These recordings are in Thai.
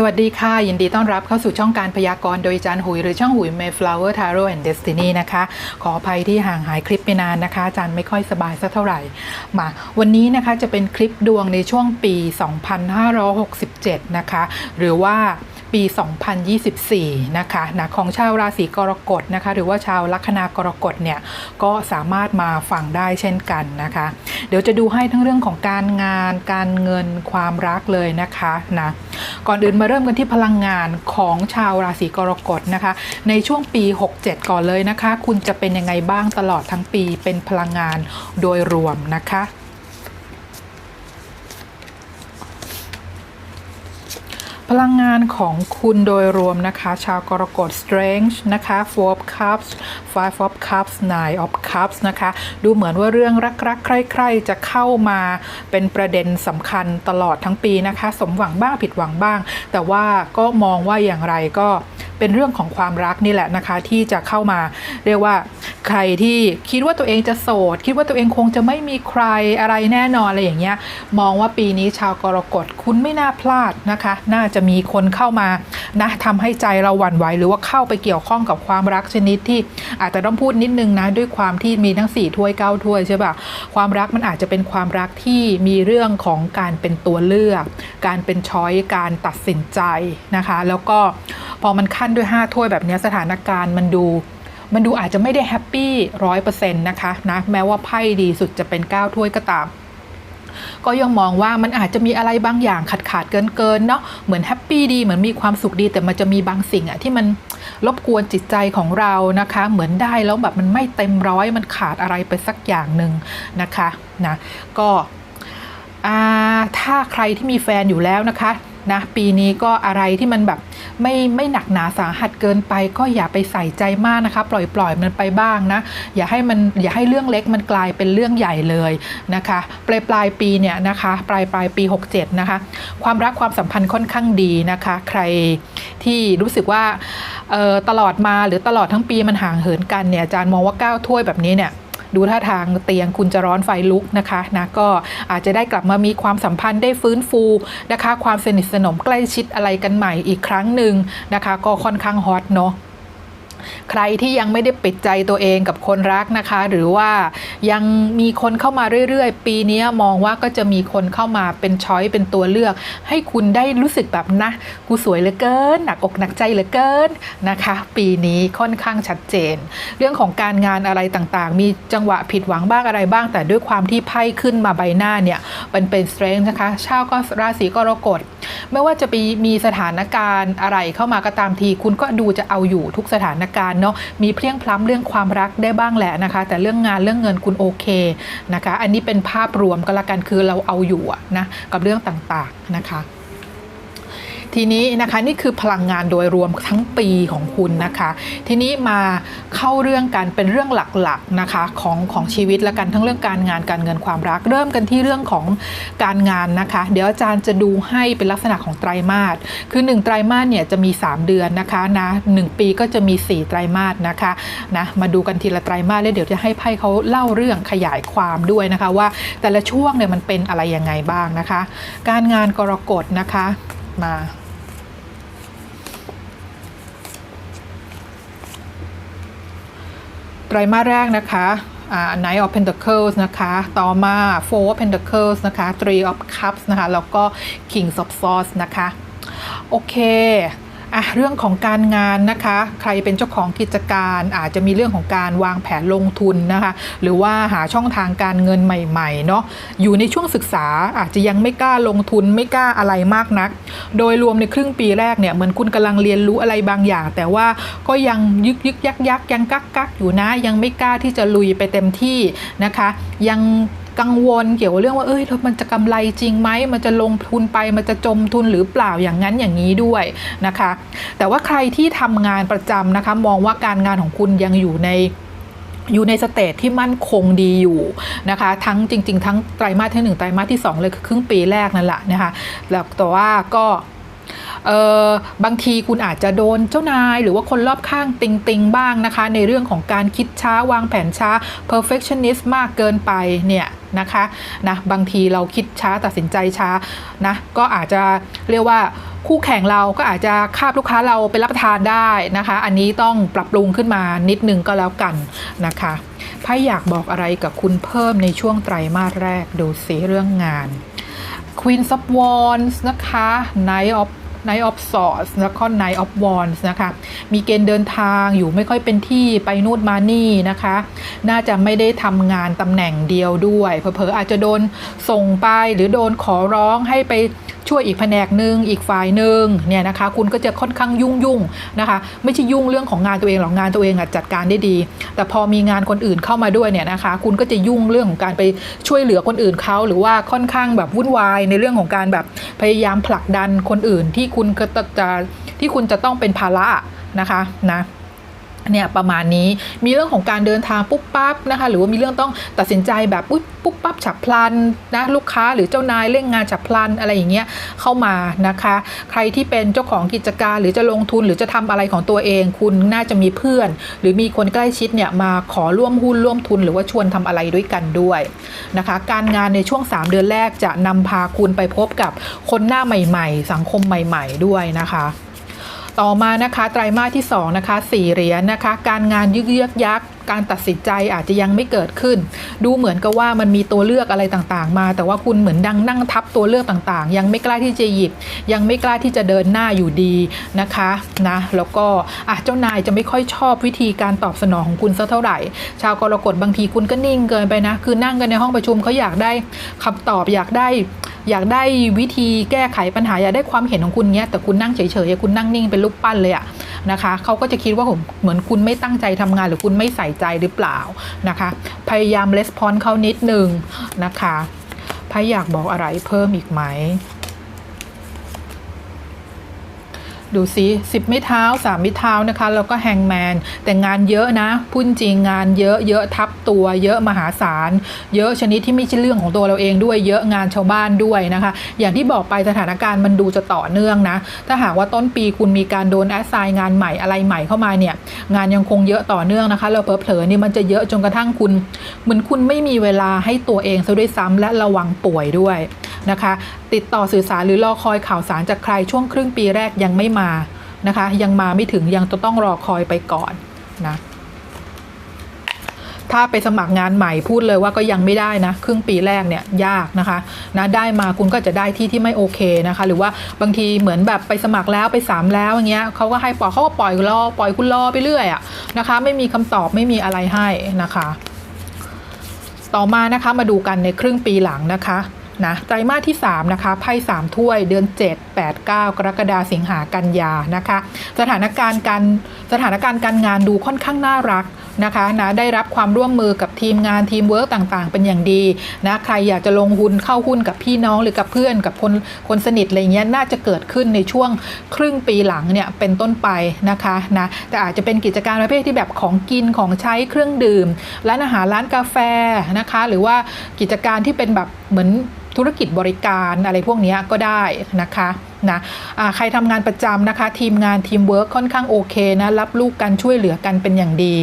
สวัสดีค่ะ ยินดีต้อนรับเข้าสู่ช่องการพยากรณ์โดยจานหุยหรือช่องหุย Mayflower Tarot and Destiny นะคะ ขออภัยที่ห่างหายคลิปไปนานนะคะจานไม่ค่อยสบายสักเท่าไหร่มาวันนี้นะคะจะเป็นคลิปดวงในช่วงปี 2567 นะคะ หรือว่า ปี 2024 นะคะนะของชาวราศีกรกฎนะคะ หรือว่าชาวลัคนากรกฎเนี่ยก็สามารถมาฟังได้เช่นกันนะคะ เดี๋ยวจะดูให้ทั้งเรื่องของการงาน การเงินความรักเลยนะคะนะก่อนอื่นมาเริ่มกันที่พลังงานของชาวราศีกรกฎนะคะ ในช่วงปี 67 ก่อนเลยนะคะ คุณจะเป็นยังไงบ้างตลอดทั้งปีเป็นพลังงานโดยรวมนะคะ พลังงานของคุณโดยรวมนะคะ ชาวกรกฎ strength นะคะ Four of Cups Five of Cups Nine of Cups นะคะ ดูเหมือนว่าเรื่องรักๆ ใคร่ๆ จะเข้ามาเป็นประเด็นสำคัญตลอดทั้งปีนะคะ สมหวังบ้างผิดหวังบ้าง แต่ว่าก็มองว่าอย่างไรก็ เป็นเรื่องของความรักนี่แหละนะคะ ที่จะเข้ามาเรียกว่าใครที่คิดว่าตัวเองจะโสด คิดว่าตัวเองคงจะไม่มีใครอะไรแน่นอนอะไรอย่างเงี้ยมองว่าปีนี้ชาวกรกฎคุณไม่น่าพลาดนะคะ น่าจะมีคนเข้ามานะทำให้ใจเราหวั่นไหวหรือว่าเข้าไปเกี่ยวข้องกับความรักชนิดที่อาจจะต้องพูดนิดนึงนะด้วยความที่มีทั้ง4ถ้วย9ถ้วยใช่ปะความรักมันอาจจะเป็นความรักที่มีเรื่องของการเป็นตัวเลือก การเป็นช้อยการตัดสินใจนะคะ แล้วก็พอมันขั้นด้วย 5 ถ้วยแบบนี้สถานการณ์มันดู มันดูอาจจะไม่ได้แฮปปี้ร้อยเปอร์เซ็นต์นะคะนะแม้ว่าไพ่ดีสุดจะเป็น 9 ถ้วยก็ตามก็ยังมองว่ามันอาจจะมีอะไรบางอย่างขาดขาดเกินเกินเนาะเหมือนแฮปปี้ดีเหมือนมีความสุขดี แต่มันจะมีบางสิ่งอะที่มันรบกวนจิตใจของเรานะคะ เหมือนได้แล้วแบบมันไม่เต็มร้อยมันขาดอะไรไปสักอย่างหนึ่งนะคะนะก็อ่าถ้าใครที่มีแฟนอยู่แล้วนะคะ นะปีนี้ก็อะไรที่มันแบบไม่ไม่หนักหนาสาหัสเกินไป ก็อย่าไปใส่ใจมากนะคะปล่อยปล่อยมันไปบ้างนะอย่าให้มันอย่าให้เรื่องเล็กมันกลายเป็นเรื่องใหญ่เลยนะคะปลายปลายปีเนี่ยนะคะปลายปลายปี 67 นะคะ ความรักความสัมพันธ์ค่อนข้างดีนะคะ ใครที่รู้สึกว่าตลอดมาหรือตลอดทั้งปีมันห่างเหินกันเนี่ยอาจารย์มองว่าก้าวถ้วยแบบนี้เนี่ย ดูท่าทางเตียงคุณจะร้อนไฟลุกนะคะนะก็อาจจะได้กลับมามีความสัมพันธ์ได้ฟื้นฟูนะคะ ความสนิทสนมใกล้ชิดอะไรกันใหม่อีกครั้งหนึ่งนะคะ ก็ค่อนข้างฮอตเนาะ ใครที่ยังไม่ได้ปิดใจตัวเองกับคนรักนะคะ หรือว่ายังมีคนเข้ามาเรื่อยๆ ปีนี้มองว่าก็จะมีคนเข้ามาเป็นช้อยเป็นตัวเลือก ให้คุณได้รู้สึกแบบนะ กูสวยเหลือเกิน หนักอกหนักใจเหลือเกินนะคะ ปีนี้ค่อนข้างชัดเจน เรื่องของการงานอะไรต่างๆ มีจังหวะผิดหวังบ้างอะไรบ้าง แต่ด้วยความที่ไพ่ขึ้นมาใบหน้าเนี่ยมันเป็นสเตรนนะคะชาวก็ราศีกรกฎไม่ว่าจะมีสถานการณ์อะไรเข้ามาก็ตามที คุณก็ดูจะเอาอยู่ทุกสถานการณ์เนาะมีเพลียงพล้ำเรื่องความรักได้บ้างแหละนะคะ แต่เรื่องงานเรื่องเงินคุณโอเคนะคะ อันนี้เป็นภาพรวมก็แล้วกันคือเราเอาอยู่นะกับเรื่องต่างๆนะคะ ทีนี้นะคะนี่คือพลังงานโดยรวมทั้งปีของคุณนะคะ ทีนี้มาเข้าเรื่องกันเป็นเรื่องหลักๆนะคะของของชีวิตและกันทั้งเรื่องการงานการเงินความรัก เริ่มกันที่เรื่องของการงานนะคะ เดี๋ยวอาจารย์จะดูให้เป็นลักษณะของไตรมาสคือ 1 ไตรมาสเนี่ยจะมี 3 เดือนนะคะนะหปีก็จะมี 4 ไตรมาสนะคะนะมาดูกันทีละไตรมาสแล้วเดี๋ยวจะให้ไพ่เขาเล่าเรื่องขยายความด้วยนะคะว่าแต่ละช่วงเนี่ยมันเป็นอะไรยังไงบ้างนะคะ การงานกรกฎนะคะมา ไตรมาสแรกนะคะอ่า Knight of Pentacles นะคะ ต่อมา Four of Pentacles นะคะ Three of Cups นะคะ แล้วก็ King of Swords นะคะ โอเค อะเรื่องของการงานนะคะ ใครเป็นเจ้าของกิจการอาจจะมีเรื่องของการวางแผนลงทุนนะคะ หรือว่าหาช่องทางการเงินใหม่ๆเนาะอยู่ในช่วงศึกษาอาจจะยังไม่กล้าลงทุนไม่กล้าอะไรมากนัก โดยรวมในครึ่งปีแรกเนี่ยเหมือนคุณกำลังเรียนรู้อะไรบางอย่าง แต่ว่าก็ยังยึกยึกยักยักยังกักกักอยู่นะ ยังไม่กล้าที่จะลุยไปเต็มที่นะคะ ยัง กังวลเกี่ยวกับเรื่องว่าเอ้ยมันจะกำไรจริงไหมมันจะลงทุนไปมันจะจมทุนหรือเปล่าอย่างนั้นอย่างนี้ด้วยนะคะ แต่ว่าใครที่ทำงานประจำนะคะ มองว่าการงานของคุณยังอยู่ในอยู่ในสเตจที่มั่นคงดีอยู่นะคะ ทั้งจริง ๆ ทั้งไตรมาสที่ 1 ไตรมาสที่ 2 เลยคือครึ่งปีแรกนั่นแหละนะคะแล้วแต่ว่าก็ บางทีคุณอาจจะโดนเจ้านาย หรือว่าคนรอบข้างติงติงๆบ้างนะคะ ในเรื่องของการคิดช้าวางแผนช้า perfectionist มากเกินไปเนี่ยนะคะนะบางทีเราคิดช้าตัดสินใจช้านะก็อาจจะเรียกว่าคู่แข่งเราก็อาจจะคาบลูกค้าเราไปรับประทานได้นะคะ อันนี้ต้องปรับปรุงขึ้นมานิดนึงก็แล้วกันนะคะไพ่อยากบอกอะไรกับคุณเพิ่มในช่วงไตรมาสแรกดูสิเรื่องงาน Queen of Wands นะคะ Knight of Knight of Swords แล้วก็ Knight of Wands นะคะ มีเกณฑ์เดินทางอยู่ไม่ค่อยเป็นที่ไปนู่นมานี่นะคะ น่าจะไม่ได้ทำงานตำแหน่งเดียวด้วย เผลอๆอาจจะโดนส่งไปหรือโดนขอร้องให้ไป ช่วยอีกแผนกหนึ่งอีกฝ่ายหนึ่งเนี่ยนะคะคุณก็จะค่อนข้างยุ่งยุ่งนะคะไม่ใช่ยุ่งเรื่องของงานตัวเองหรอกงานตัวเองอะจัดการได้ดี แต่พอมีงานคนอื่นเข้ามาด้วยเนี่ยนะคะคุณก็จะยุ่งเรื่องของการไปช่วยเหลือคนอื่นเขาหรือว่าค่อนข้างแบบวุ่นวายในเรื่องของการแบบพยายามผลักดันคนอื่นที่คุณจะที่คุณจะต้องเป็นภาระนะคะนะ เนี่ยประมาณนี้มีเรื่องของการเดินทางปุ๊บปั๊บนะคะหรือว่ามีเรื่องต้องตัดสินใจแบบปุ๊บปุ๊บปั๊บฉับพลันนะลูกค้าหรือเจ้านายเร่งงานฉับพลันอะไรอย่างเงี้ยเข้ามานะคะ ใครที่เป็นเจ้าของกิจการหรือจะลงทุนหรือจะทำอะไรของตัวเอง คุณน่าจะมีเพื่อน หรือมีคนใกล้ชิดเนี่ยมาขอร่วมหุ้นร่วมทุน หรือว่าชวนทำอะไรด้วยกันด้วยนะคะ การงานในช่วง 3 เดือนแรกจะนำพาคุณไปพบกับคนหน้าใหม่ ๆ สังคมใหม่ ๆ ด้วยนะคะ ต่อมานะคะไตรมาสที่2นะคะสี่เหรียญนะคะ การงานยึกเยือกยักการตัดสินใจอาจจะยังไม่เกิดขึ้น ดูเหมือนกับว่ามันมีตัวเลือกอะไรต่างๆ มา แต่ว่าคุณเหมือนดังนั่งทับตัวเลือกต่างๆ ยังไม่กล้าที่จะหยิบ ยังไม่กล้าที่จะเดินหน้าอยู่ดีนะคะนะแล้วก็อะเจ้านายจะไม่ค่อยชอบวิธีการตอบสนองของคุณสักเท่าไหร่ ชาวกรกฎบางทีคุณก็นิ่งเกินไปนะ คือนั่งกันในห้องประชุมเขาอยากได้คำตอบอยากได้ อยากได้วิธีแก้ไขปัญหาอยากได้ความเห็นของคุณเนี้ยแต่คุณนั่งเฉยๆคุณนั่งนิ่งเป็นรูปปั้นเลยอะนะคะเขาก็จะคิดว่าผมเหมือนคุณไม่ตั้งใจทำงานหรือคุณไม่ใส่ใจหรือเปล่านะคะ พยายามレスปอนเขานิดนึงนะคะพายอยากบอกอะไรเพิ่มอีกไหม ดูสิสิบไม่เท้าสามไม่เท้านะคะ แล้วก็แฮงแมน แต่งานเยอะนะพูดจริงงานเยอะเยอะทับตัว เยอะมหาศาล เยอะชนิดที่ไม่ใช่เรื่องของตัวเราเองด้วย เยอะงานชาวบ้านด้วยนะคะ อย่างที่บอกไปสถานการณ์มันดูจะต่อเนื่องนะ ถ้าหากว่าต้นปีคุณมีการโดนแอสไซน์งานใหม่อะไรใหม่เข้ามาเนี่ย งานยังคงเยอะต่อเนื่องนะคะแล้วเผลอๆนี่มันจะเยอะจนกระทั่งคุณ เหมือนคุณไม่มีเวลาให้ตัวเองซะด้วยซ้ำและระวังป่วยด้วยนะคะ ติดต่อสื่อสารหรือรอคอยข่าวสารจากใครช่วงครึ่งปีแรกยังไม่มานะคะ ยังมาไม่ถึงยังต้องรอคอยไปก่อนนะถ้าไปสมัครงานใหม่พูดเลยว่าก็ยังไม่ได้นะ ครึ่งปีแรกเนี่ยยากนะคะนะได้มาคุณก็จะได้ที่ที่ไม่โอเคนะคะ หรือว่าบางทีเหมือนแบบไปสมัครแล้วไปสามแล้วอย่างเงี้ยเขาก็ให้ปล่อยเขาก็ปล่อยรอปล่อยคุณรอไปเรื่อยอะนะคะ ไม่มีคำตอบไม่มีอะไรให้นะคะ ต่อมานะคะมาดูกันในครึ่งปีหลังนะคะ นะไตรมาสที่ 3 นะคะไพ่3ถ้วยเดือน 7 8 9 กรกฎาสิงหากันยานะคะ สถานการณ์การสถานการณ์การงานดูค่อนข้างน่ารักนะคะนะได้รับความร่วมมือกับทีมงานทีมเวิร์กต่างๆ เป็นอย่างดีนะใครอยากจะลงหุ้นเข้าหุ้นกับพี่น้องหรือกับเพื่อนกับคนคนสนิทอะไรเงี้ยน่าจะเกิดขึ้นในช่วงครึ่งปีหลังเนี่ยเป็นต้นไปนะคะนะแต่อาจจะเป็นกิจการประเภทที่แบบของกินของใช้เครื่องดื่มร้านอาหารร้านกาแฟนะคะ หรือว่ากิจการที่เป็นแบบเหมือน ธุรกิจบริการอะไรพวกนี้ก็ได้นะคะนะะใครทำงานประจำนะคะ ทีมงานทีมเวิร์กค่อนข้างโอเคนะรับลูกกันช่วยเหลือกันเป็นอย่างดี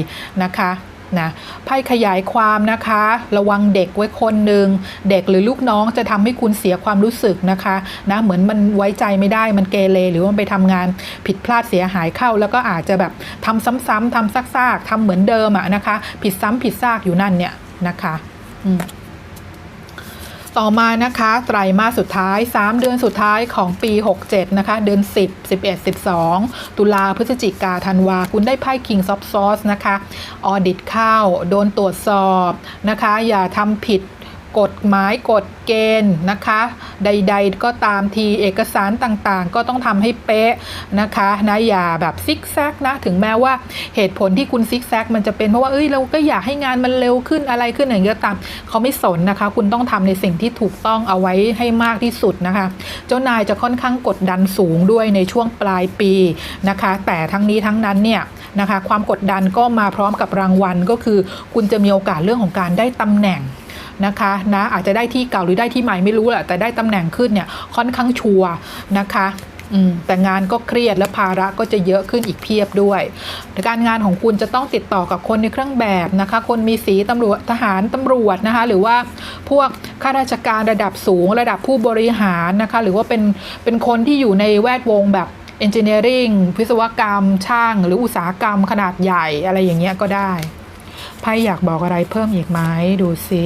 นะคะนะไพ่ขยายความนะคะ ระวังเด็กไว้คนหนึ่งเด็กหรือลูกน้องจะทำให้คุณเสียความรู้สึกนะคะนะเหมือนมันไว้ใจไม่ได้มันเกเรหรือมันไปทำงานผิดพลาดเสียหายเข้า แล้วก็อาจจะแบบทำซ้ำๆทำซากๆทำเหมือนเดิมอะนะคะ ผิดซ้ำผิดซากอยู่นั่นเนี่ยนะคะอืม ต่อมานะคะไตรมาสสุดท้าย 3 เดือนสุดท้ายของปี 67 นะคะ เดือน 10 11 12 ตุลาพฤศจิกาธันวา คุณได้ไพ่ King of Swords นะคะ ออดิตเข้าโดนตรวจสอบนะคะ อย่าทำผิด กฎหมายกฎเกณฑ์นะคะ ใด ๆ ก็ตามทีเอกสารต่างๆ ก็ต้องทำให้เป๊ะนะคะนะอย่าแบบซิกแซกนะถึงแม้ว่าเหตุผลที่คุณซิกแซกมันจะเป็นเพราะว่าเอ้ยเราก็อยากให้งานมันเร็วขึ้นอะไรขึ้นอย่างเงี้ยตามเขาไม่สนนะคะ คุณต้องทำในสิ่งที่ถูกต้องเอาไว้ให้มากที่สุดนะคะ เจ้านายจะค่อนข้างกดดันสูงด้วยในช่วงปลายปีนะคะ แต่ทั้งนี้ทั้งนั้นเนี่ยนะคะความกดดันก็มาพร้อมกับรางวัลก็คือ คุณจะมีโอกาสเรื่องของการได้ตำแหน่ง นะคะนะอาจจะได้ที่เก่าหรือได้ที่ใหม่ไม่รู้แหละแต่ได้ตำแหน่งขึ้นเนี่ยค่อนข้างชัวร์นะคะแต่งานก็เครียดและภาระก็จะเยอะขึ้นอีกเพียบด้วย การงานของคุณจะต้องติดต่อกับคนในเครื่องแบบนะคะ คนมีสีตำรวจทหารตำรวจนะคะ หรือว่าพวกข้าราชการระดับสูง ระดับผู้บริหารนะคะ หรือว่าเป็นเป็นคนที่อยู่ในแวดวงแบบ engineering วิศวกรรม ช่าง หรืออุตสาหกรรมขนาดใหญ่อะไรอย่างเงี้ยก็ได้ไพ่อยากบอกอะไรเพิ่มอีกไหมดูซิ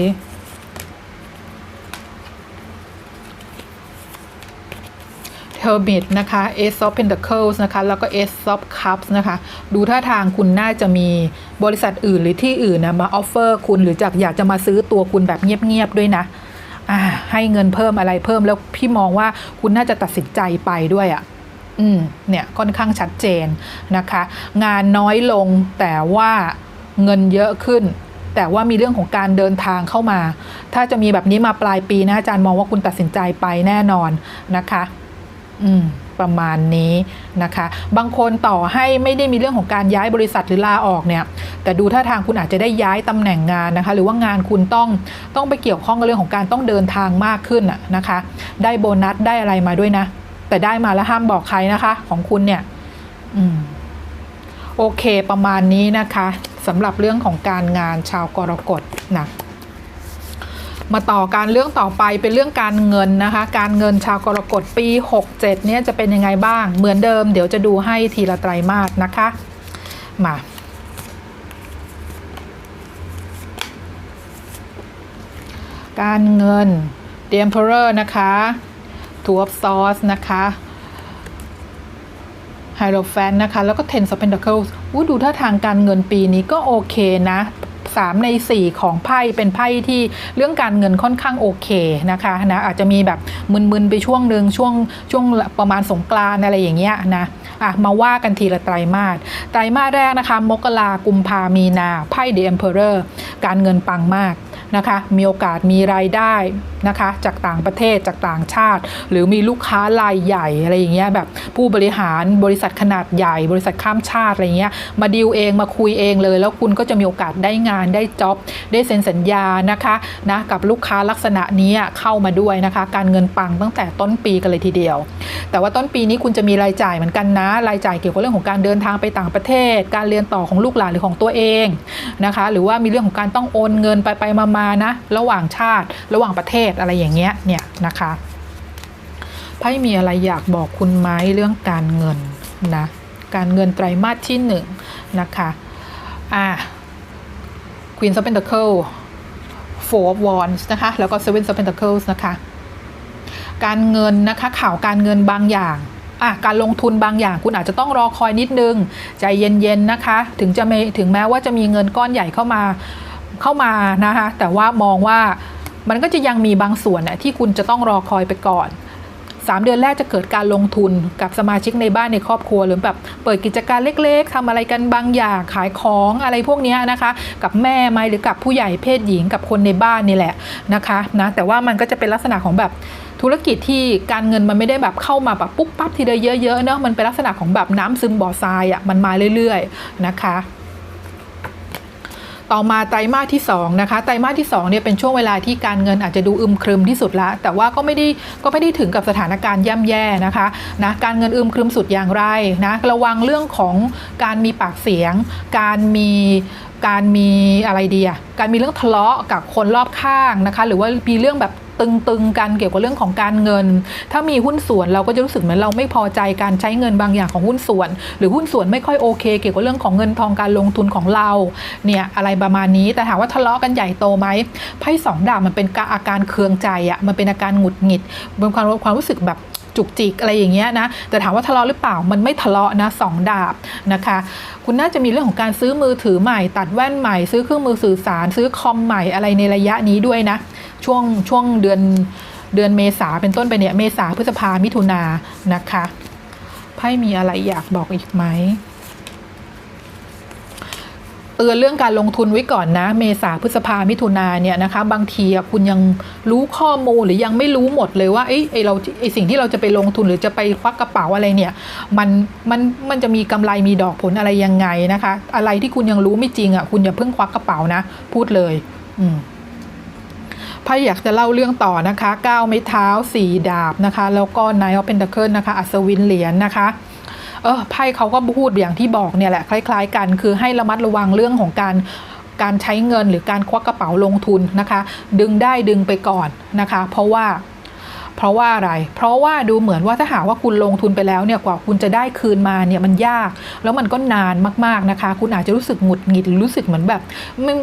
Hermit นะคะ Ace of Pentacles นะคะ แล้วก็ Ace of Cups นะคะ ดูท่าทางคุณน่าจะมีบริษัทอื่นหรือที่อื่นนะมาออฟเฟอร์คุณหรือจากอยากจะมาซื้อตัวคุณแบบเงียบ ๆ ด้วยนะให้เงินเพิ่มอะไรเพิ่มแล้วพี่มองว่าคุณน่าจะตัดสินใจไปด้วยอะ่ะอืมเนี่ยค่อนข้างชัดเจนนะคะ งานน้อยลงแต่ว่าเงินเยอะขึ้น แต่ว่ามีเรื่องของการเดินทางเข้ามา ถ้าจะมีแบบนี้มาปลายปีนะอาจารย์มองว่าคุณตัดสินใจไปแน่นอนนะคะ ประมาณนี้นะคะ บางคนต่อให้ไม่ได้มีเรื่องของการย้ายบริษัทหรือลาออกเนี่ย แต่ดูท่าทางคุณอาจจะได้ย้ายตำแหน่งงานนะคะ หรือว่างานคุณต้องต้องไปเกี่ยวข้องกับเรื่องของการต้องเดินทางมากขึ้นนะคะ ได้โบนัสได้อะไรมาด้วยนะ แต่ได้มาแล้วห้ามบอกใครนะคะ ของคุณเนี่ยอืมโอเคประมาณนี้นะคะสำหรับเรื่องของการงานชาวกรกฎนะ มาต่อการเรื่องต่อไปเป็นเรื่องการเงินนะคะ การเงินชาวกรกฎปี 67 เนี่ยจะเป็นยังไงบ้าง เหมือนเดิมเดี๋ยวจะดูให้ทีละไตรมาสนะคะ มาการเงิน The Emperor นะคะ Two of Swords นะคะไฮโ o แฟนนะคะ แล้วก็ Ten of Pentacles อู้ดูท่าทางการเงินปีนี้ก็โอเคนะ 3 ใน 4 ของไพ่เป็นไพ่ที่เรื่องการเงินค่อนข้างโอเคนะคะนะอาจจะมีแบบมึนๆไปช่วงหนึ่งช่วงช่วงประมาณสงกรานต์อะไรอย่างเงี้ยนะอะมาว่ากันทีละไตรมาสไตรมาสแรกนะคะ มกรากุมภามีนาไพ่ The Emperor การเงินปังมากนะคะ มีโอกาสมีรายได้นะคะจากต่างประเทศจากต่างชาติ หรือมีลูกค้ารายใหญ่อะไรอย่างเงี้ยแบบผู้บริหารบริษัทขนาดใหญ่ บริษัทข้ามชาติอะไรเงี้ยมาดีลเองมาคุยเองเลย แล้วคุณก็จะมีโอกาสได้งานได้จ็อบได้เซ็นสัญญานะคะนะกับลูกค้าลักษณะนี้เข้ามาด้วยนะคะ การเงินปังตั้งแต่ต้นปีกันเลยทีเดียว แต่ว่าต้นปีนี้คุณจะมีรายจ่ายเหมือนกันนะ รายจ่ายเกี่ยวกับเรื่องของการเดินทางไปต่างประเทศ การเรียนต่อของลูกหลานหรือของตัวเองนะคะ หรือว่ามีเรื่องของการต้องโอนเงินไปไปมาๆนะระหว่างชาติระหว่างประเทศอะไรอย่างเงี้ยเนี่ยนะคะไพ่มีอะไรอยากบอกคุณไหมเรื่องการเงินนะการเงินไตรมาสที่หนึ่งนะคะอ่า Queen of Pentacles Four of Wands นะคะแล้วก็ Seven of Pentacles นะคะการเงินนะคะข่าวการเงินบางอย่างอะการลงทุนบางอย่างคุณอาจจะต้องรอคอยนิดนึง ใจเย็นๆนะคะ ถึงจะไม่ถึงแม้ว่าจะมีเงินก้อนใหญ่เข้ามาเข้ามานะคะแต่ว่ามองว่า มันก็จะยังมีบางส่วนน่ะที่คุณจะต้องรอคอยไปก่อน 3 เดือนแรกจะเกิดการลงทุนกับสมาชิกในบ้านในครอบครัวหรือแบบเปิดกิจการเล็กๆทำอะไรกันบางอย่างขายของอะไรพวกนี้นะคะ กับแม่ไหมหรือกับผู้ใหญ่เพศหญิงกับคนในบ้านนี่แหละนะคะนะแต่ว่ามันก็จะเป็นลักษณะของแบบธุรกิจที่การเงินมันไม่ได้แบบเข้ามาแบบปุ๊บปั๊บทีเดียวเยอะๆเนาะมันเป็นลักษณะของแบบน้ำซึมบ่อทรายอะ่ะมันมาเรื่อยๆนะคะ ต่อมาไตรมาสที่2นะคะไตรมาสที่2เนี่ยเป็นช่วงเวลาที่การเงินอาจจะดูอึมครึมที่สุดละ แต่ว่าก็ไม่ได้ก็ไม่ได้ถึงกับสถานการณ์ย่ำแย่นะคะนะการเงินอึมครึมสุดอย่างไรนะระวังเรื่องของการมีปากเสียง การมีการมีอะไรดีอะการมีเรื่องทะเลาะกับคนรอบข้างนะคะ หรือว่ามีเรื่องแบบ ตึงๆกันเกี่ยวกับเรื่องของการเงิน ถ้ามีหุ้นส่วนเราก็จะรู้สึกเหมือนเราไม่พอใจการใช้เงินบางอย่างของหุ้นส่วน หรือหุ้นส่วนไม่ค่อยโอเค เกี่ยวกับเรื่องของเงินทองการลงทุนของเราเนี่ยอะไรประมาณนี้แต่ถามว่าทะเลาะกันใหญ่โตไหมไพ่สองดาบมันเป็นอาการเคืองใจอะมันเป็นอาการหงุดหงิดเป็นความความรู้สึกแบบ จุกจิกอะไรอย่างเงี้ยนะแต่ถามว่าทะเลาะหรือเปล่ามันไม่ทะเลาะนะสองดาบนะคะ คุณน่าจะมีเรื่องของการซื้อมือถือใหม่ ตัดแว่นใหม่ ซื้อเครื่องมือสื่อสาร ซื้อคอมใหม่อะไรในระยะนี้ด้วยนะ ช่วงช่วงเดือนเดือนเมษาเป็นต้นไปเนี่ยเมษาพฤษภามิถุนานะคะไพ่มีอะไรอยากบอกอีกไหม เตือนเรื่องการลงทุนไว้ก่อนนะ เมษาพฤษภามิถุนาเนี่ยนะคะบางทีคุณยังรู้ข้อมูลหรือยังไม่รู้หมดเลยว่าไอ้ไอเราไอสิ่งที่เราจะไปลงทุนหรือจะไปควักกระเป๋าอะไรเนี่ยมันมันมันจะมีกำไรมีดอกผลอะไรยังไงนะคะ อะไรที่คุณยังรู้ไม่จริงอะคุณอย่าเพิ่งควักกระเป๋านะ พูดเลย อืมไพ่อยากจะเล่าเรื่องต่อนะคะก้าวไม้เท้าสี่ดาบนะคะ แล้วก็ Knight of Pentacles นะคะ อัศวินเหรียญนะคะ เออไพ่เขาก็พูดอย่างที่บอกเนี่ยแหละคล้าย ๆ กัน คือให้ระมัดระวังเรื่องของการการใช้เงินหรือการควักกระเป๋าลงทุนนะคะ ดึงได้ดึงไปก่อนนะคะ เพราะว่า เพราะว่าอะไร เพราะว่าดูเหมือนว่าถ้าหากว่าคุณลงทุนไปแล้วเนี่ยกว่าคุณจะได้คืนมาเนี่ยมันยาก แล้วมันก็นานมากๆนะคะ คุณอาจจะรู้สึกหงุดหงิดรู้สึกเหมือนแบบมัน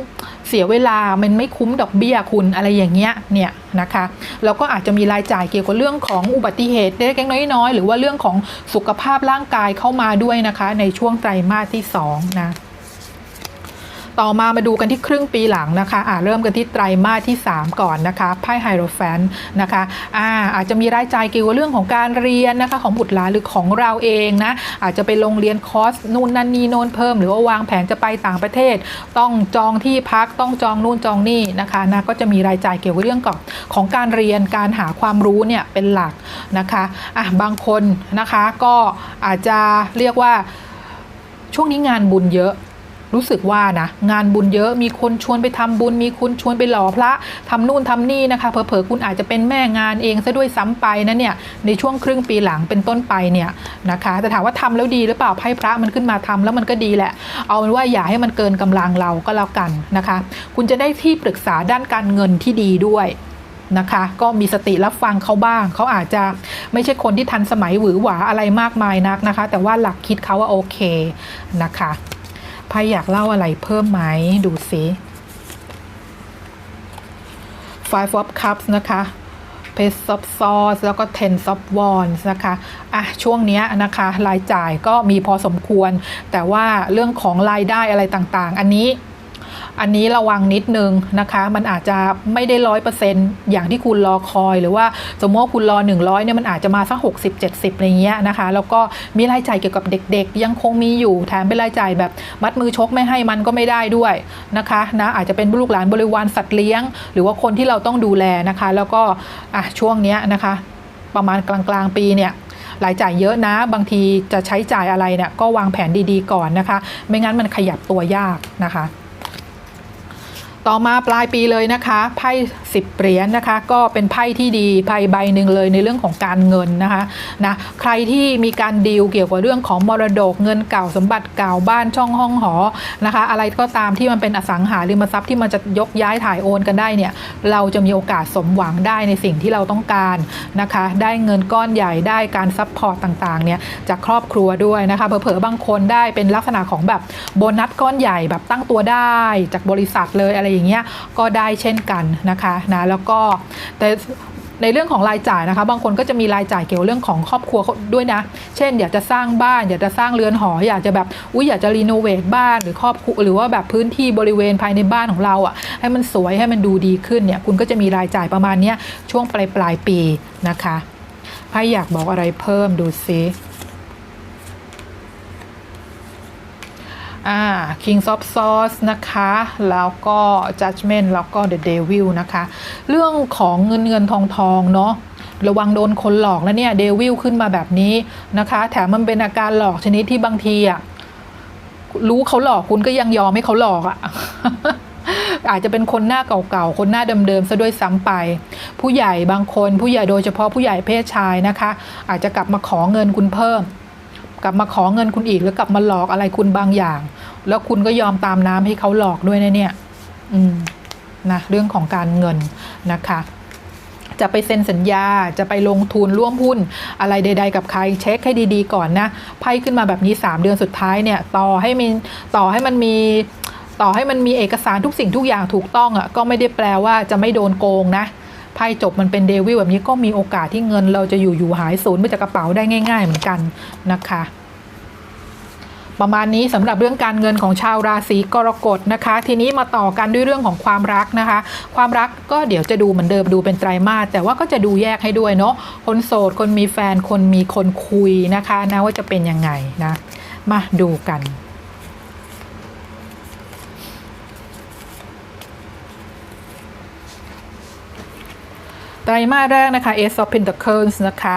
เสียเวลามันไม่คุ้มดอกเบี้ยคุณอะไรอย่างเงี้ยเนี่ยนะคะแล้วก็อาจจะมีรายจ่ายเกี่ยวกับเรื่องของอุบัติเหตุเล็กๆน้อยๆหรือว่าเรื่องของสุขภาพร่างกายเข้ามาด้วยนะคะ ในช่วงไตรมาสที่สองนะ ต่อมามาดูกันที่ครึ่งปีหลังนะคะอ่าเริ่มกันที่ไตรมาสที่ 3 ก่อนนะคะไพ่ไฮโรแฟนนะคะอ่าอาจจะมีรายจ่ายเกี่ยวกับเรื่องของการเรียนนะคะของบุตรหลานหรือของเราเองนะอาจจะไปลงเรียนคอร์สนู่นนั่นนี่โน่นเพิ่ม หรือว่าวางแผนจะไปต่างประเทศ ต้องจองที่พักต้องจองนู่นจองนี่นะคะนะก็จะมีรายจ่ายเกี่ยวกับเรื่องของของการเรียนการหาความรู้เนี่ยเป็นหลักนะคะอะบางคนนะคะก็อาจจะเรียกว่าช่วงนี้งานบุญเยอะ รู้สึกว่านะงานบุญเยอะมีคนชวนไปทำบุญ มีคนชวนไปหล่อพระทำนู่นทำนี่นะคะเผลอๆคุณอาจจะเป็นแม่งานเองซะด้วยซ้ำไปนะเนี่ยในช่วงครึ่งปีหลังเป็นต้นไปเนี่ยนะคะแต่ถามว่าทำแล้วดีหรือเปล่าไพ่พระมันขึ้นมาทำแล้วมันก็ดีแหละ เอาเป็นว่าอย่าให้มันเกินกำลังเราก็แล้วกันนะคะ คุณจะได้ที่ปรึกษาด้านการเงินที่ดีด้วยนะคะก็มีสติรับฟังเขาบ้าง เขาอาจจะไม่ใช่คนที่ทันสมัยหวือหวาอะไรมากมายนักนะคะ แต่ว่าหลักคิดเขาว่าโอเคนะคะ พายอยากเล่าอะไรเพิ่มไหมดูสิ Five of Cups นะคะ Page of Swords แล้วก็ Ten of Wands นะคะ อะ ช่วงนี้นะคะ รายจ่ายก็มีพอสมควร แต่ว่าเรื่องของรายได้อะไรต่างๆ อันนี้ อันนี้ระวังนิดนึงนะคะ มันอาจจะไม่ได้ร้อยเปอร์เซ็นต์อย่างที่คุณรอคอย หรือว่าสมมติว่าคุณรอ 100เนี่ยมันอาจจะมาสัก60 70อะไรเงี้ยนะคะ แล้วก็มีรายจ่ายเกี่ยวกับเด็ก ๆ ยังคงมีอยู่แถมเป็นรายจ่ายแบบมัดมือชกไม่ให้มันก็ไม่ได้ด้วยนะคะนะอาจจะเป็นลูกหลานบริวารสัตว์เลี้ยง หรือว่าคนที่เราต้องดูแลนะคะ แล้วก็อะช่วงเนี้ยนะคะ ประมาณกลางๆปีเนี่ยรายจ่ายเยอะนะ บางทีจะใช้จ่ายอะไรเนี่ยก็วางแผนดีๆก่อนนะคะ ไม่งั้นมันขยับตัวยากนะคะ ต่อมาปลายปีเลยนะคะไพ่สิบเหรียญนะคะ ก็เป็นไพ่ที่ดีไพ่ใบหนึ่งเลยในเรื่องของการเงินนะคะนะใครที่มีการดีลเกี่ยวกับเรื่องของมรดกเงินเก่าสมบัติเก่าบ้านช่องห้องหอนะคะ อะไรก็ตามที่มันเป็นอสังหาริมทรัพย์ที่มันจะยกย้ายถ่ายโอนกันได้เนี่ยเราจะมีโอกาสสมหวังได้ในสิ่งที่เราต้องการนะคะ ได้เงินก้อนใหญ่ได้การซัพพอร์ตต่างๆเนี่ยจากครอบครัวด้วยนะคะเผลอๆบางคนได้เป็นลักษณะของแบบโบนัสก้อนใหญ่แบบตั้งตัวได้จากบริษัทเลยอะไรอย่างเงี้ยก็ได้เช่นกันนะคะนะแล้วก็แต่ในเรื่องของรายจ่ายนะคะ บางคนก็จะมีรายจ่ายเกี่ยวกับเรื่องของครอบครัวด้วยนะ เช่น อยากจะสร้างบ้าน อยากจะสร้างเรือนหอ อยากจะแบบอุ้ยอยากจะรีโนเวทบ้านหรือครอบครัวหรือว่าแบบพื้นที่บริเวณภายในบ้านของเราอะ่ะ ให้มันสวยให้มันดูดีขึ้นเนี่ย คุณก็จะมีรายจ่ายประมาณเนี้ยช่วงปลายปลายปีนะคะใครอยากบอกอะไรเพิ่มดูซิ อ่า Kings of Swords นะคะ แล้วก็ Judgment แล้วก็ The Devil นะคะ เรื่องของเงินเงินทองทองเนาะระวังโดนคนหลอกแล้วเนี่ยเดวิลขึ้นมาแบบนี้นะคะ แถมมันเป็นอาการหลอกชนิดที่บางทีอะรู้เขาหลอกคุณก็ยังยอมให้เขาหลอกอะอาจจะเป็นคนหน้าเก่าๆ คนหน้าเดิมๆซะด้วยซ้ำไป ผู้ใหญ่บางคนผู้ใหญ่โดยเฉพาะผู้ใหญ่เพศชายนะคะ อาจจะกลับมาขอเงินคุณเพิ่ม กลับมาขอเงินคุณอีกหรือกลับมาหลอกอะไรคุณบางอย่าง แล้วคุณก็ยอมตามน้ำให้เขาหลอกด้วยนะเนี่ย อืมนะเรื่องของการเงินนะคะ จะไปเซ็นสัญญาจะไปลงทุนร่วมหุ้น อะไรใด ๆ กับใครเช็คให้ดีๆก่อนนะไพ่ขึ้นมาแบบนี้ 3 เดือนสุดท้ายเนี่ย ต่อให้มีต่อให้มันมีต่อให้มันมีเอกสารทุกสิ่งทุกอย่างถูกต้องอะก็ไม่ได้แปลว่าจะไม่โดนโกงนะ ไพ่จบมันเป็นเดวิลแบบนี้ก็มีโอกาสที่เงิน เราจะอยู่อยู่หายสูญไปจากกระเป๋าได้ง่าย ๆ เหมือนกันนะคะประมาณนี้สำหรับเรื่องการเงินของชาวราศีกรกฎนะคะ ทีนี้มาต่อกันด้วยเรื่องของความรักนะคะ ความรักก็เดี๋ยวจะดูเหมือนเดิมดูเป็นไตรมาสแต่ว่าก็จะดูแยกให้ด้วยเนาะคนโสดคนมีแฟนคนมีคนคุยนะคะนะว่าจะเป็นยังไงนะ มาดูกัน ไตรมาสแรกนะคะ Ace of Pentacles นะคะ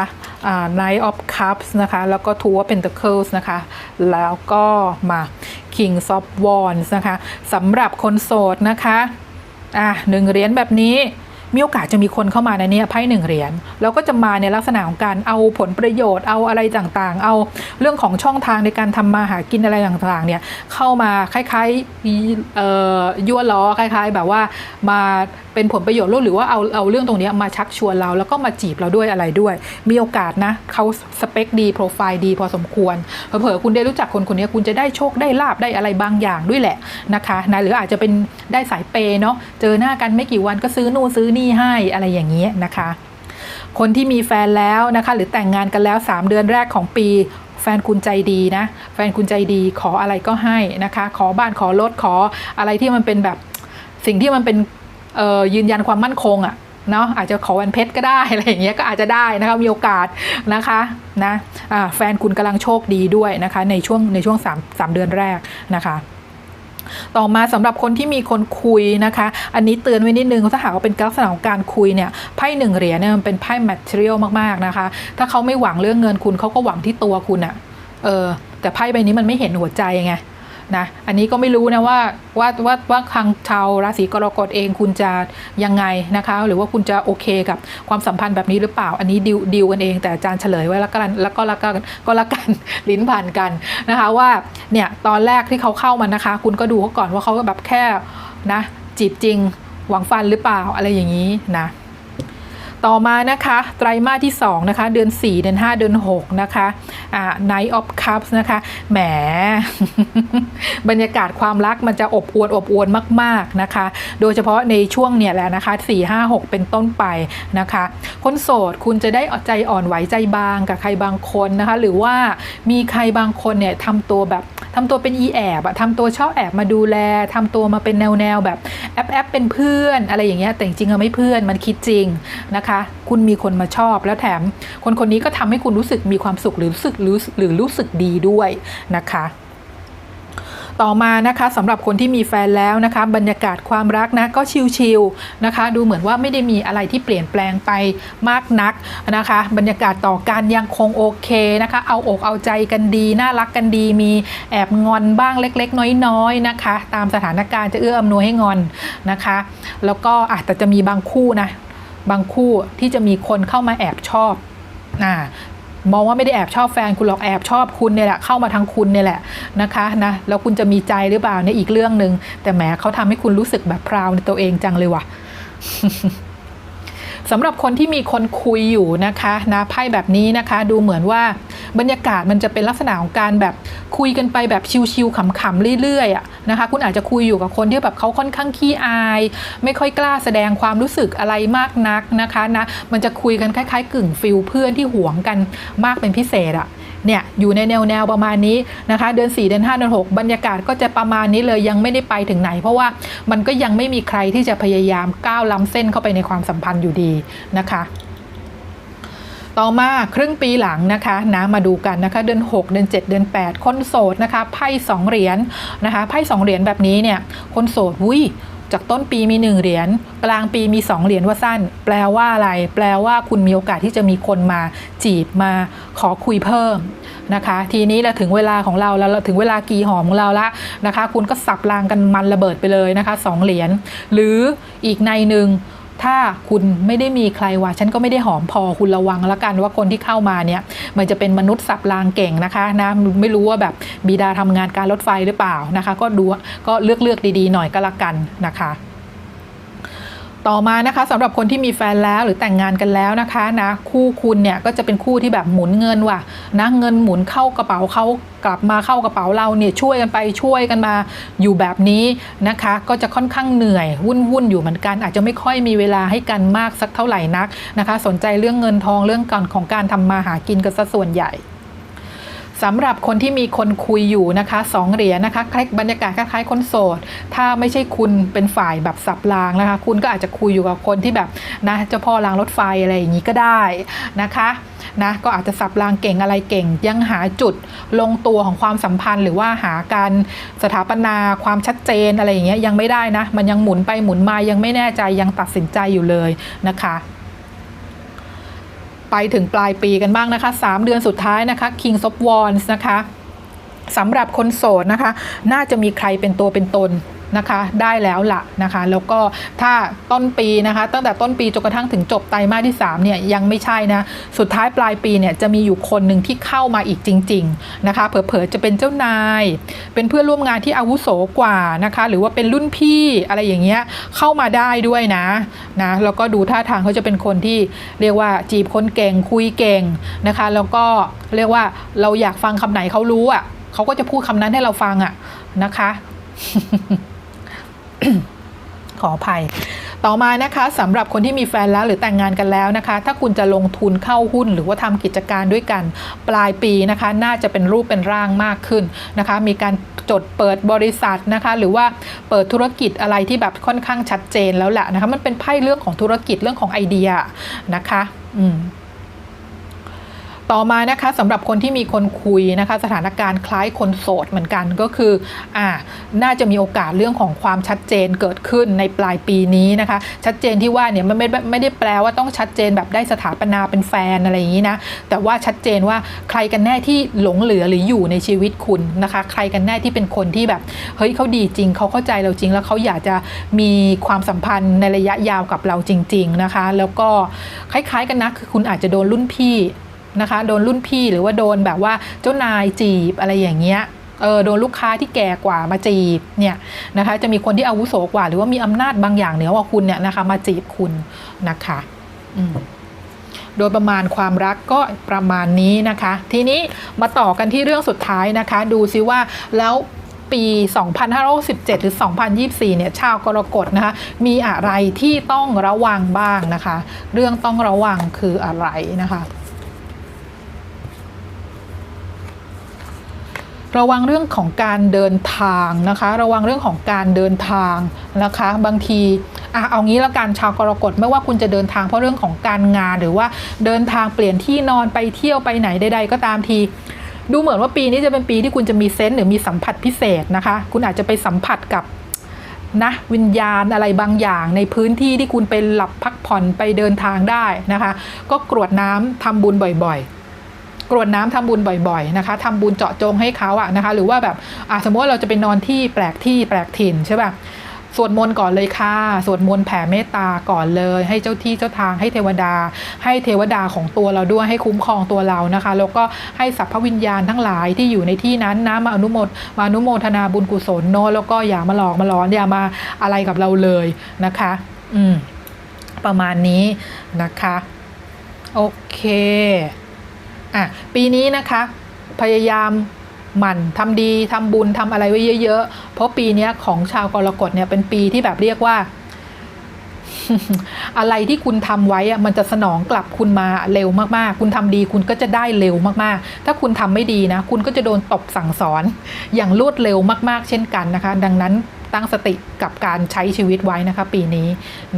Knight of Cups นะคะ แล้วก็ Two of Pentacles นะคะ แล้วก็มา King of Wands นะคะสำหรับคนโสดนะคะอะหนึ่งเหรียญแบบนี้มีโอกาสจะมีคนเข้ามาในนี้ไพ่หนึ่งเหรียญแล้วก็จะมาในลักษณะของการเอาผลประโยชน์เอาอะไรต่างๆ เอาเรื่องของช่องทางในการทำมาหากินอะไรต่างๆเนี่ยเข้ามาคล้ายๆยั่วล้อคล้าย ๆ แบบว่ามา เป็นผลประโยชน์หรือว่าเอาเอาเรื่องตรงนี้มาชักชวนเราแล้วก็มาจีบเราด้วยอะไรด้วย มีโอกาสนะเขาสเปคดีโปรไฟล์ดีพอสมควรเผลอๆคุณได้รู้จักคนคนนี้คุณจะได้โชคได้ลาบได้อะไรบางอย่างด้วยแหละนะคะนะหรืออาจจะเป็นได้สายเปย์เนาะเจอหน้ากันไม่กี่วันก็ซื้อนู่นซื้อนี่ให้อะไรอย่างเงี้ยนะคะ คนที่มีแฟนแล้วนะคะหรือแต่งงานกันแล้ว 3 เดือนแรกของปีแฟนคุณใจดีนะ แฟนคุณใจดีขออะไรก็ให้นะคะ ขอบ้านขอรถขออะไรที่มันเป็นแบบสิ่งที่มันเป็น ยืนยันความมั่นคงอะ่ะเนาะอาจจะขอวันเพชรก็ได้อะไรอย่างเงี้ยก็อาจจะได้นะคะมีโอกาสนะคะนะอ่าแฟนคุณกำลังโชคดีด้วยนะคะในช่วงในช่วง3 3เดือนแรกนะคะต่อมาสำหรับคนที่มีคนคุยนะคะ อันนี้เตือนไว้นิดนึงถ้าหากว่าเป็นลักษณะของการคุยเนี่ยไพ่หนึ่งเหรียญเนี่ยมันเป็นไพ่ material มากๆนะคะ ถ้าเขาไม่หวังเรื่องเงินคุณเขาก็หวังที่ตัวคุณอะเออแต่ไพ่ใบนี้มันไม่เห็นหัวใจไง นะอันนี้ก็ไม่รู้นะว่าว่าว่าว่าทางชาวราศีกรกฎเองคุณจะยังไงนะคะ หรือว่าคุณจะโอเคกับความสัมพันธ์แบบนี้หรือเปล่า อันนี้ดิวดิวกันเองแต่อาจารย์เฉลยไว้แล้วกันแล้วก็แล้วก็ก็แล้วกันลิ้นผ่านกันนะคะว่าเนี่ยตอนแรกที่เขาเข้ามานะคะ คุณก็ดูเขาก่อนว่าเขาแบบแค่นะจีบจริงหวังฟันหรือเปล่าอะไรอย่างนี้นะ ต่อมานะคะไตรมาสที่2นะคะเดือน 4 เดือน 5 เดือน 6 นะคะอ่า Night of Cups นะคะแหม บรรยากาศความรักมันจะอบอวลอบอวลมาก ๆนะคะ โดยเฉพาะในช่วงเนี่ยแหละนะคะ4 5 6 เป็นต้นไปนะคะ คนโสดคุณจะได้ใจอ่อนไหวใจบางกับใครบางคนนะคะ หรือว่ามีใครบางคนเนี่ยทำตัวแบบ ทำตัวเป็นอีแอบอะทำตัวชอบแอบมาดูแลทำตัวมาเป็นแนวแนวแบบแอปแอปเป็นเพื่อนอะไรอย่างเงี้ยแต่จริงๆอะไม่เพื่อนมันคิดจริงนะคะ คุณมีคนมาชอบแล้วแถม คนคนนี้ก็ทำให้คุณรู้สึกมีความสุขหรือรู้สึกหรือรู้สึกดีด้วยนะคะ ต่อมานะคะสำหรับคนที่มีแฟนแล้วนะคะ บรรยากาศความรักนะก็ชิลๆนะคะ ดูเหมือนว่าไม่ได้มีอะไรที่เปลี่ยนแปลงไปมากนักนะคะ บรรยากาศต่อการยังคงโอเคนะคะ เอาอกเอาใจกันดี น่ารักกันดี มีแอบงอนบ้างเล็ก ๆ น้อยๆนะคะ ตามสถานการณ์จะเอื้ออำนวยให้งอนนะคะ แล้วก็อาจจะจะมีบางคู่นะบางคู่ที่จะมีคนเข้ามาแอบชอบอ่า มองว่าไม่ได้แอบชอบแฟนคุณหรอกแอบชอบคุณเนี่ยแหละเข้ามาทางคุณเนี่ยแหละนะคะนะแล้วคุณจะมีใจหรือเปล่าเนี่ยอีกเรื่องหนึ่งแต่แหมเขาทำให้คุณรู้สึกแบบพราวในตัวเองจังเลยว่ะสำหรับคนที่มีคนคุยอยู่นะคะนะไพ่แบบนี้นะคะ ดูเหมือนว่าบรรยากาศมันจะเป็นลักษณะของการแบบ คุยกันไปแบบชิวๆขำๆเรื่อยๆอะนะคะคุณอาจจะคุยอยู่กับคนที่แบบเขาค่อนข้างขี้อาย ไม่ค่อยกล้าแสดงความรู้สึกอะไรมากนักนะคะนะมันจะคุยกันคล้ายๆ กึ่งฟิลเพื่อนที่หวงกันมากเป็นพิเศษอะเนี่ยอยู่ในแนวแนวๆประมาณนี้นะคะ เดือน 4 เดือน 5 เดือน 6 บรรยากาศก็จะประมาณนี้เลยยังไม่ได้ไปถึงไหน เพราะว่ามันก็ยังไม่มีใครที่จะพยายามก้าวล้ำเส้นเข้าไปในความสัมพันธ์อยู่ดีนะคะ ต่อมาครึ่งปีหลังนะคะนะมาดูกันนะคะเดือน 6 เดือน 7 เดือน 8 คนโสดนะคะไพ่สองเหรียญนะคะไพ่สองเหรียญแบบนี้เนี่ยคนโสดวุ้ยจากต้นปีมี 1 เหรียญกลางปีมี 2 เหรียญว่าสั้น แปลว่าอะไร แปลว่าคุณมีโอกาสที่จะมีคนมาจีบมาขอคุยเพิ่มนะคะ ทีนี้เราถึงเวลาของเราแล้วถึงเวลากีหอมของเราละนะคะ คุณก็สับรางกันมันระเบิดไปเลยนะคะสองเหรียญหรืออีกในหนึ่ง ถ้าคุณไม่ได้มีใครว่า ฉันก็ไม่ได้หอมพอคุณระวังแล้วกันว่าคนที่เข้ามาเนี่ยมันจะเป็นมนุษย์สับรางเก่งนะคะนะไม่รู้ว่าแบบบิดาทำงานการรถไฟหรือเปล่านะคะ ก็ดูก็เลือกเลือกดีๆหน่อยก็แล้วกันนะคะ ต่อมานะคะสำหรับคนที่มีแฟนแล้วหรือแต่งงานกันแล้วนะคะนะคู่คุณเนี่ยก็จะเป็นคู่ที่แบบหมุนเงินว่ะนะเงินหมุนเข้ากระเป๋าเขากลับมาเข้ากระเป๋าเราเนี่ยช่วยกันไปช่วยกันมาอยู่แบบนี้นะคะ ก็จะค่อนข้างเหนื่อยวุ่นวุ่นอยู่เหมือนกัน อาจจะไม่ค่อยมีเวลาให้กันมากสักเท่าไหร่นักนะคะ สนใจเรื่องเงินทองเรื่องการของการทำมาหากินกันซะส่วนใหญ่ สำหรับคนที่มีคนคุยอยู่นะคะสองเหรียญนะคะคล้ายบรรยากาศคล้ายๆคนโสด ถ้าไม่ใช่คุณเป็นฝ่ายแบบสับรางนะคะ คุณก็อาจจะคุยอยู่กับคนที่แบบนะเจ้าพ่อรางรถไฟอะไรอย่างนี้ก็ได้นะคะนะก็อาจจะสับรางเก่งอะไรเก่ง ยังหาจุดลงตัวของความสัมพันธ์ หรือว่าหาการสถาปนาความชัดเจนอะไรอย่างเงี้ยยังไม่ได้นะ มันยังหมุนไปหมุนมายังไม่แน่ใจยังตัดสินใจอยู่เลยนะคะ ไปถึงปลายปีกันบ้างนะคะ 3 เดือนสุดท้ายนะคะ King of Wands นะคะสำหรับคนโสดนะคะ น่าจะมีใครเป็นตัวเป็นตน นะคะได้แล้วละนะคะแล้วก็ถ้าต้นปีนะคะตั้งแต่ต้นปีจนกระทั่งถึงจบไตรมาสที่3เนี่ยยังไม่ใช่นะสุดท้ายปลายปีเนี่ยจะมีอยู่คนหนึ่งที่เข้ามาอีกจริงๆนะคะเผลอๆจะเป็นเจ้านาย เป็นเพื่อนร่วมงานที่อาวุโสกว่านะคะหรือว่าเป็นรุ่นพี่อะไรอย่างเงี้ยเข้ามาได้ด้วยนะนะแล้วก็ดูท่าทางเขาจะเป็นคนที่เรียกว่าจีบคนเก่งคุยเก่งนะคะแล้วก็เรียกว่าเราอยากฟังคำไหนเขารู้อะเขาก็จะพูดคำนั้นให้เราฟังอะนะคะ ขออภัย ต่อมานะคะสำหรับคนที่มีแฟนแล้วหรือแต่งงานกันแล้วนะคะ ถ้าคุณจะลงทุนเข้าหุ้นหรือว่าทำกิจการด้วยกันปลายปีนะคะ น่าจะเป็นรูปเป็นร่างมากขึ้นนะคะ มีการจดเปิดบริษัทนะคะ หรือว่าเปิดธุรกิจอะไรที่แบบค่อนข้างชัดเจนแล้วแหละนะคะ มันเป็นไพ่เรื่องของธุรกิจเรื่องของไอเดียนะคะ อืม ต่อมานะคะสำหรับคนที่มีคนคุยนะคะ สถานการณ์คล้ายคนโสดเหมือนกันก็คืออ่าน่าจะมีโอกาสเรื่องของความชัดเจนเกิดขึ้นในปลายปีนี้นะคะ ชัดเจนที่ว่าเนี่ยมันไม่ไม่ไม่ได้แปลว่าต้องชัดเจนแบบได้สถาปนาเป็นแฟนอะไรอย่างนี้นะแต่ว่าชัดเจนว่าใครกันแน่ที่หลงเหลือหรืออยู่ในชีวิตคุณนะคะ ใครกันแน่ที่เป็นคนที่แบบเฮ้ยเขาดีจริงเขาเข้าใจเราจริง แล้วเขาอยากจะมีความสัมพันธ์ในระยะยาวกับเราจริง ๆนะคะ แล้วก็คล้ายๆกันนะคือคุณอาจจะโดนรุ่นพี่ นะคะ โดนรุ่นพี่หรือว่าโดนแบบว่าเจ้านายจีบอะไรอย่างเงี้ยเออโดนลูกค้าที่แก่กว่ามาจีบเนี่ยนะคะจะมีคนที่อาวุโสกว่า หรือว่ามีอำนาจบางอย่างเหนือกว่าคุณเนี่ยนะคะมาจีบคุณนะคะอืมโดยประมาณความรักก็ประมาณนี้นะคะ ทีนี้มาต่อกันที่เรื่องสุดท้ายนะคะ ดูซิว่าแล้วปี 2567หรือ 2024 เนี่ย ชาวกรกฎนะคะ มีอะไรที่ต้องระวังบ้างนะคะ เรื่องต้องระวังคืออะไรนะคะ ระวังเรื่องของการเดินทางนะคะ ระวังเรื่องของการเดินทางนะคะ บางทีอะเอางี้และกันชาวกรกฎไม่ว่าคุณจะเดินทางเพราะเรื่องของการงานหรือว่าเดินทางเปลี่ยนที่นอนไปเที่ยวไปไหนใดๆก็ตามทีดูเหมือนว่าปีนี้จะเป็นปีที่คุณจะมีเซนส์หรือมีสัมผัสพิเศษนะคะ คุณอาจจะไปสัมผัสกับนะวิญญาณอะไรบางอย่างในพื้นที่ที่คุณไปหลับพักผ่อนไปเดินทางได้นะคะ ก็กรวดน้ำทำบุญบ่อยๆ กรวดน้ำทำบุญบ่อยๆนะคะทำบุญเจาะจงให้เขาอะนะคะ หรือว่าแบบสมมติว่าเราจะไปนอนที่แปลกที่แปลกถิ่นใช่ป่ะสวดมนต์ก่อนเลยค่ะ สวดมนต์แผ่เมตตาก่อนเลย ให้เจ้าที่เจ้าทางให้เทวดา ให้เทวดาของตัวเราด้วยให้คุ้มครองตัวเรานะคะ แล้วก็ให้สรรพวิญญาณทั้งหลายที่อยู่ในที่นั้นนะมาอนุโมทมาอนุโมทนาบุญกุศลเนอะแล้วก็อย่ามาหลอกมาหลอนอย่ามาอะไรกับเราเลยนะคะ อืมประมาณนี้นะคะ โอเค อะปีนี้นะคะพยายามหมั่นทำดีทำบุญทำอะไรไว้เยอะๆ เพราะปีนี้ของชาวกรกฎเนี่ยเป็นปีที่แบบเรียกว่า อะไรที่คุณทำไว้อะมันจะสนองกลับคุณมาเร็วมากๆ คุณทำดีคุณก็จะได้เร็วมากๆ ถ้าคุณทำไม่ดีนะ คุณก็จะโดนตบสั่งสอน อย่างรวดเร็วมากๆ เช่นกันนะคะ ดังนั้นตั้งสติกับการใช้ชีวิตไว้นะคะ ปีนี้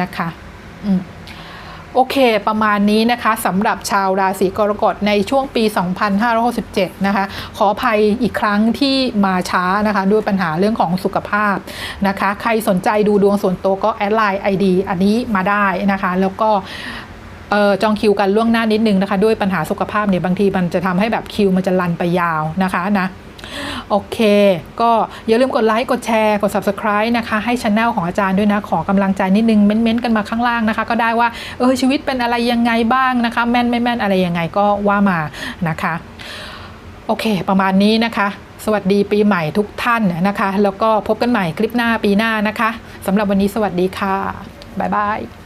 นะคะ อืม โอเค ประมาณนี้นะคะสำหรับชาวราศีกรกฎในช่วงปี 2567 นะคะ ขออภัยอีกครั้งที่มาช้านะคะ ด้วยปัญหาเรื่องของสุขภาพนะคะ ใครสนใจดูดวงส่วนตัวก็แอดไลน์ ID อันนี้มาได้นะคะ แล้วก็ออจองคิวกันล่วงหน้านิดนึงนะคะ ด้วยปัญหาสุขภาพเนี่ยบางทีมันจะทำให้แบบคิวมันจะลันไปยาวนะคะนะ โอเค ก็อย่าลืมกดไลค์ กดแชร์ กด subscribe นะคะ ให้ช anel ของอาจารย์ด้วยนะ ขอกำลังใจนิดนึง เม้นๆกันมาข้างล่างนะคะ ก็ได้ว่า เออ ชีวิตเป็นอะไรยังไงบ้างนะคะ แม่นไม่แม่นอะไรยังไงก็ว่ามานะคะ โอเค ประมาณนี้นะคะ สวัสดีปีใหม่ทุกท่านนะคะ แล้วก็พบกันใหม่คลิปหน้าปีหน้านะคะสำหรับวันนี้สวัสดีค่ะบ๊ายบาย